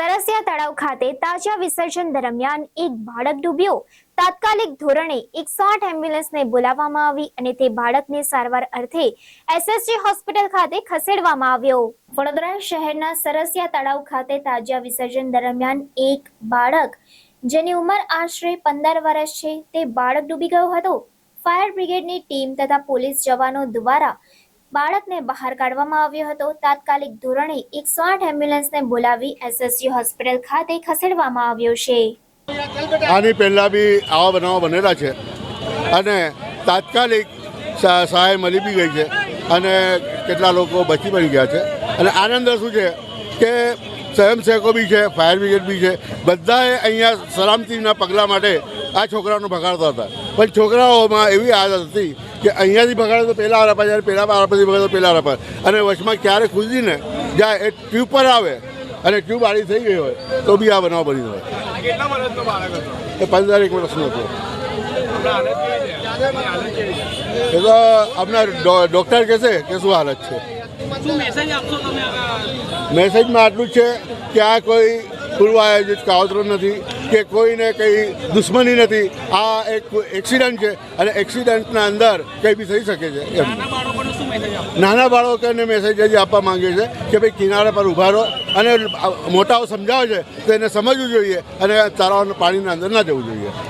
સરસિયા તળાવ ખાતે તાજા વિસર્જન દરમિયાન એક બાળક ડૂબ્યો. તાત્કાલિક ધોરણે એકસો આઠ એમ્બ્યુલન્સને બોલાવવામાં આવી અને તે બાળકને સારવાર અર્થે એસએસજી હોસ્પિટલ ખાતે ખસેડવામાં આવ્યો. વડોદરા શહેરના સરસિયા તળાવ ખાતે તાજા વિસર્જન દરમિયાન એક બાળક, જેની ઉંમર આશરે પંદર વર્ષ છે, તે બાળક ડૂબી ગયો હતો. ફાયર બ્રિગેડની ટીમ તથા પોલીસ જવાનો દ્વારા બાળકને બહાર કાઢવામાં આવ્યો હતો. તાત્કાલિક ધોરણે એકસો આઠ એમ્બ્યુલન્સને બોલાવી એસએસયુ હોસ્પિટલ ખાતે ખસેડવામાં આવ્યો છે. આની પહેલાં બી આવા બનાવો બનેલા છે. અને તાત્કાલિક સહાય મળી બી ગઈ છે. અને કેટલા લોકો બચી પડી ગયા છે. અને આનંદ શું છે કે સ્વયંસેવકો બી છે, ફાયર બ્રિગેડ બી છે. બધાએ અહીંયા સલામતીના પગલાં માટે આ છોકરાઓને ભગાડતા હતા. પણ છોકરાઓમાં એવી આદત હતી કે અહીંયાથી ભગાડે તો પહેલાં આરા જ્યારે પહેલાં આરા પછી ભગાડે તો પહેલાં આરા અને વચમાં ક્યારે કૂદીને જાય એ ટ્યુબ પર આવે અને ટ્યુબ આડી થઈ ગઈ હોય તો બી આ બનાવ બની હોય એ પંદર એક વર્ષનો હતો. એ તો આપણા ડૉક્ટર કહેશે કે શું હાલત છે? મેસેજમાં આટલું જ છે કે આ કોઈ પૂર્વ આયોજિત કાવતરો નથી કે કોઈને કંઈ દુશ્મની નથી. આ એક એક્સિડન્ટ છે અને એક્સિડન્ટના અંદર કંઈ બી થઈ શકે છે એમ. નાના બાળકોને શું મેસેજ આપશો નાના બાળકોને મેસેજ જ આપવા માંગે છે કે ભાઈ કિનારા પર ઊભા રહો અને મોટાઓ સમજાવે છે તો એને સમજવું જોઈએ અને તારાઓને પાણીના અંદર ના જવું જોઈએ.